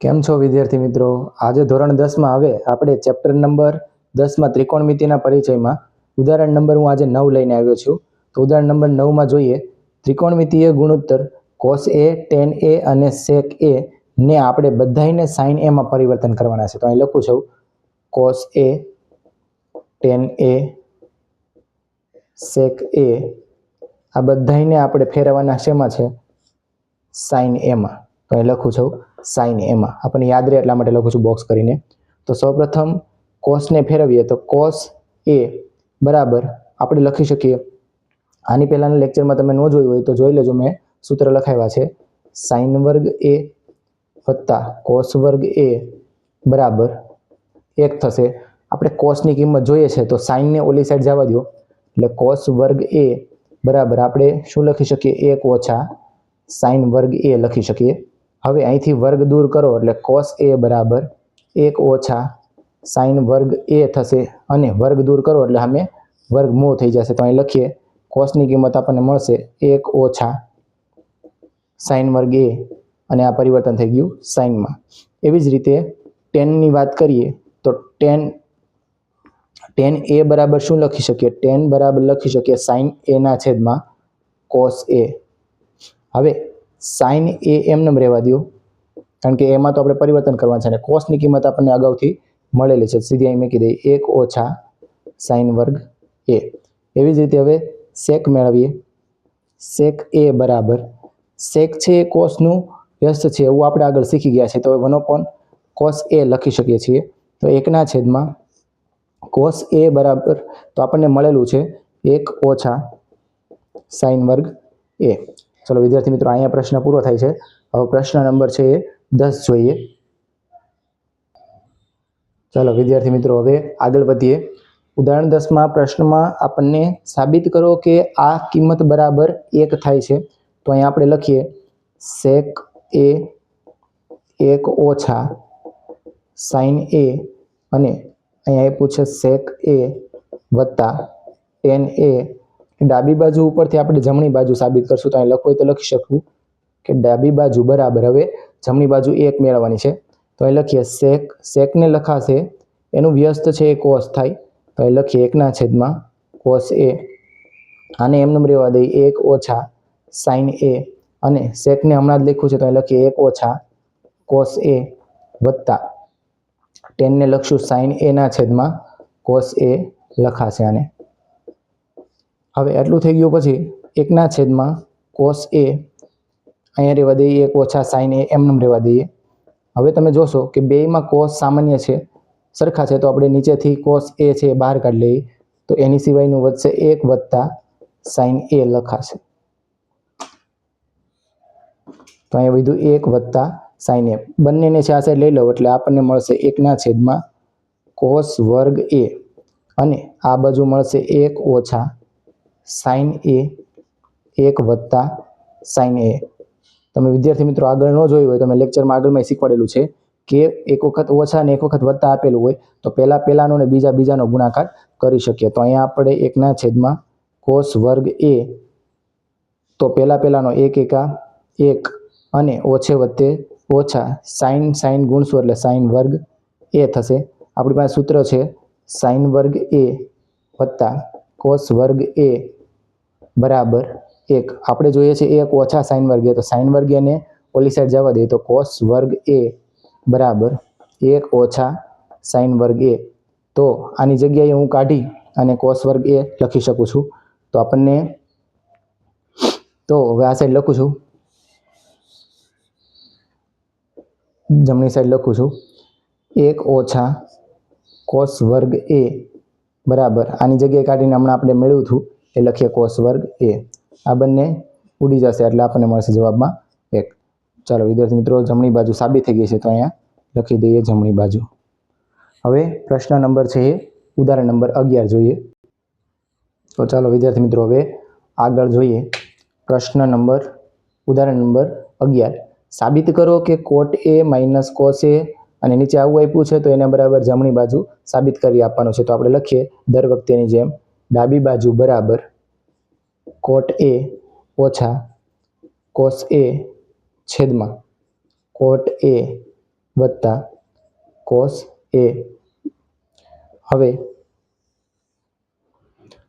કેમ છો વિદ્યાર્થી મિત્રો? આજે ધોરણ દસમાં હવે આપણે ચેપ્ટર નંબર દસમાં ત્રિકોણમિતિના પરિચયમાં ઉદાહરણ નંબર હું આજે નવ લઈને આવ્યો છું. તો ઉદાહરણ નંબર નવમાં જોઈએ, ત્રિકોણમિતિય ગુણોત્તર કોસ એ ટેન એ અને સેક એ ને આપણે બધાયને સાઇન એમાં પરિવર્તન કરવાના છે. તો અહીં લખું છું કોસ એ ટેન એ સેક એ આ બધાયને આપણે ફેરવવાના શેમાં છે? સાઇન એમાં તો અહીં લખું છું સાઇન એમાં આપણને યાદ રહે એટલા માટે લખું છું બોક્સ કરીને. તો સૌપ્રથમ કોસને ફેરવીએ તો કોસ એ બરાબર આપણે લખી શકીએ. આની પહેલાંના લેક્ચરમાં તમે ન જોયું હોય તો જોઈ લેજો, મેં સૂત્ર લખાવ્યા છે. સાઇન વર્ગ એ વત્તા કોસ વર્ગ એ બરાબર એક થશે. આપણે કોસની કિંમત જોઈએ છે તો સાઇનને ઓલી સાઈડ જવા દો. એટલે કોસ વર્ગ એ બરાબર આપણે શું લખી શકીએ? એક ઓછા સાઇન વર્ગ એ લખી શકીએ. હવે અહીંથી વર્ગ દૂર કરો એટલે કોસ એ બરાબર એક ઓછા સાઇન વર્ગ એ થશે અને વર્ગ દૂર કરો એટલે સામે વર્ગમૂળ થઈ જશે. તો અહીં લખીએ કોસની કિંમત આપણને મળશે એક ઓછા સાઇન વર્ગ એ અને આ પરિવર્તન થઈ ગયું સાઇનમાં એવી જ રીતે ટેનની વાત કરીએ તો ટેન ટેન એ બરાબર શું લખી શકીએ? ટેન બરાબર લખી શકીએ સાઇન એના છેદમાં કોસ એ હવે સાઇન એ એમને રહેવા દો કારણ કે એમાં તો આપણે પરિવર્તન કરવાનું છે અને કોસની કિંમત આપણને અગાઉથી મળેલી છે. સીધી અહીં મૂકી દઈએ. એક ઓછા સાઇન વર્ગ એ. એવી જ રીતે હવે સેક મેળવીએ. સેક એ બરાબર. સેક છે એ કોસનું વ્યસ્ત છે એવું આપણે આગળ શીખી ગયા છે તો વન પણ કોસ એ લખી શકીએ છીએ. તો એકના છેદમાં કોસ એ બરાબર. તો આપણને મળેલું છે એક ઓછા સાઇન વર્ગ એ. ચલો વિદ્યાર્થી મિત્રો, અહીંયા પ્રશ્ન પૂરો થાય છે. હવે પ્રશ્ન નંબર છે એ દસ જોઈએ. ચાલો વિદ્યાર્થી મિત્રો, હવે આગળ વધીએ. ઉદાહરણ દસમાં પ્રશ્નમાં આપણને સાબિત કરો કે આ કિંમત બરાબર એક થાય છે. તો અહીંયા આપણે લખીએ સેક એ એક ઓછા સાઇન એ અને અહીંયા એ પૂછે સેક એ વત્તા ટેન એ ડાબી બાજુ ઉપરથી આપણે જમણી બાજુ સાબિત કરશું તો અહીં લખવું તો લખી શકું કે ડાબી બાજુ બરાબર. હવે જમણી બાજુ એક મેળવવાની છે. તો અહીં લખીએ સેક સેકને લખાશે. એનું વ્યસ્ત છે એ કોસ થાય. તો અહીં લખીએ એકના છેદમાં કોસ એ આને એમનેમ રહેવા દઈએ એક ઓછા સાઇન એ અને સેકને હમણાં જ લખ્યું છે તો અહીં લખીએ એક ઓછા કોસ એ વત્તા ટેનને લખશું સાઇન એના છેદમાં કોસ એ લખાશે આને. હવે એટલું થઈ ગયું પછી એકના છેદમાં કોસ એ અહીંયા રહેવા દઈએ, એક ઓછા સાઇન એ એમનેમ રહેવા દઈએ. હવે તમે જોશો કે બેયમાં કોસ સામાન્ય છે, સરખા છે, તો આપણે નીચેથી કોસ એ છે બહાર કાઢી લઈએ, તો એની સિવાયનું વધશે એક વત્તા સાઇન એ લખાશે. તો અહીંયા વધ્યું એક વત્તા સાઇન એ બંનેને છે આ સાઈડ લઈ લો, એટલે આપણને મળશે એકના છેદમાં કોસ વર્ગ એ અને આ બાજુ મળશે એક ઓછા સાઇન એ, એક વત્તા સાઇન એ. તમે વિદ્યાર્થી મિત્રો આગળ ન જોયું હોય તમે લેક્ચરમાં આગળમાં શીખવાડેલું છે કે એક વખત ઓછા અને એક વખત વત્તા આપેલું હોય, તો પહેલાં પહેલાંનો ને બીજા બીજાનો ગુણાકાર કરી શકીએ. તો અહીંયા આપણે એકના છેદમાં કોસ વર્ગ એ, તો પહેલાં પહેલાંનો એક એકા એક અને ઓછે વત્તે ઓછા સાઇન સાઇન ગુણશું એટલે સાઇન વર્ગ એ થશે. આપણી પાસે સૂત્ર છે સાઇન વર્ગ એ વત્તા કોસ વર્ગ એ બરાબર. એક, આપણે જોઈએ છે એક ઓછા સાઇન વર્ગ એ તો સાઇન વર્ગ એને ઓલી સાઈડ જવા દઈએ તો કોસ વર્ગ એ, બરાબર. એક ઓછા સાઇન વર્ગ એ. તો આની જગ્યાએ હું કાઢી અને કોસ વર્ગ એ લખી શકું છું. તો આપણને, તો હવે આ સાઈડ લખું છું. જમણી સાઈડ લખું છું. એક ઓછા કોસ વર્ગ એ, બરાબર. આની જગ્યાએ કાઢીને હમણાં આપણે મેળવ્યું હતું. એ લખીએ કોસ વર્ગ એ આ બંને ઉડી જશે એટલે આપણને મળશે જવાબમાં એક. ચાલો, વિદ્યાર્થી મિત્રો, જમણી બાજુ સાબિત થઈ ગઈ છે તો અહીંયા લખી દઈએ જમણી બાજુ. હવે પ્રશ્ન નંબર છે એ, ઉદાહરણ નંબર અગિયાર જોઈએ. તો ચાલો, વિદ્યાર્થી મિત્રો, હવે આગળ જોઈએ. પ્રશ્ન નંબર, ઉદાહરણ નંબર અગિયાર. સાબિત કરો કે કોટ એ માઇનસ કોસ એ અને નીચે આવું આપ્યું છે તો એને બરાબર જમણી બાજુ સાબિત કરી આપવાનું છે. તો આપણે લખીએ, દર વખતેની જેમ ડાબી બાજુ બરાબર કોટ એ ઓછા કોસ એ છેદમાં કોટ એ વત્તા કોસ એ હવે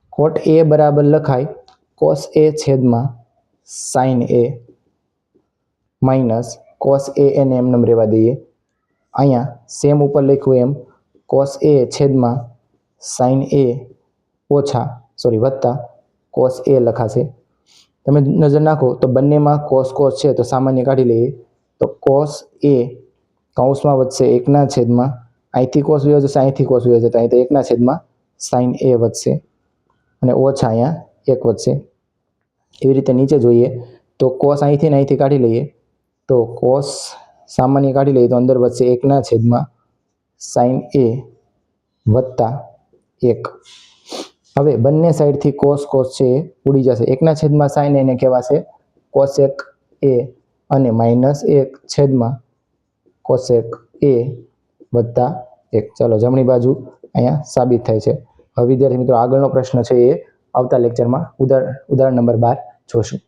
કોટ એ બરાબર લખાય કોસ એ છેદમાં sine A minus cos A એને એમ રહેવા દઈએ. અહીંયા સેમ ઉપર લખ્યું એમ કોસ એ છેદમાં સાઈન એ ઓછા સોરી વત્તા કોસ એ લખાશે. તમે નજર નાખો, તો બંનેમાં કોસ કોસ છે, તો સામાન્ય કાઢી લઈએ. તો કોસ એ કૌંસમાં વધશે એકના છેદમાં, અહીંથી કોસ વ્યવ જશે અહીંથી કોસ વ્યવ જશે અહીં તો એકના છેદમાં સાઈન એ વધશે. અને ઓછા અહીંયા એક વધશે. એવી રીતે નીચે જોઈએ, તો કોસ અહીંથી ને અહીંથી કાઢી લઈએ. તો કોસ સામાન્ય કાઢી લઈએ, તો અંદર વધશે એકના છેદમાં સાઈન એ વત્તા એક. હવે બંને સાઈડથી કોસ કોસ છે એ ઉડી જશે. એકના છેદમાં સાઈન એને કહેવાશે. કોસેક એ અને માઇનસ એક છેદમાં કોસેક એ વત્તા એક. ચાલો, જમણી બાજુ અહીંયા સાબિત થાય છે. હવે વિદ્યાર્થી મિત્રો, આગળનો પ્રશ્ન છે એ આવતા લેક્ચરમાં ઉદાહરણ ઉદાહરણ નંબર બાર જોશું.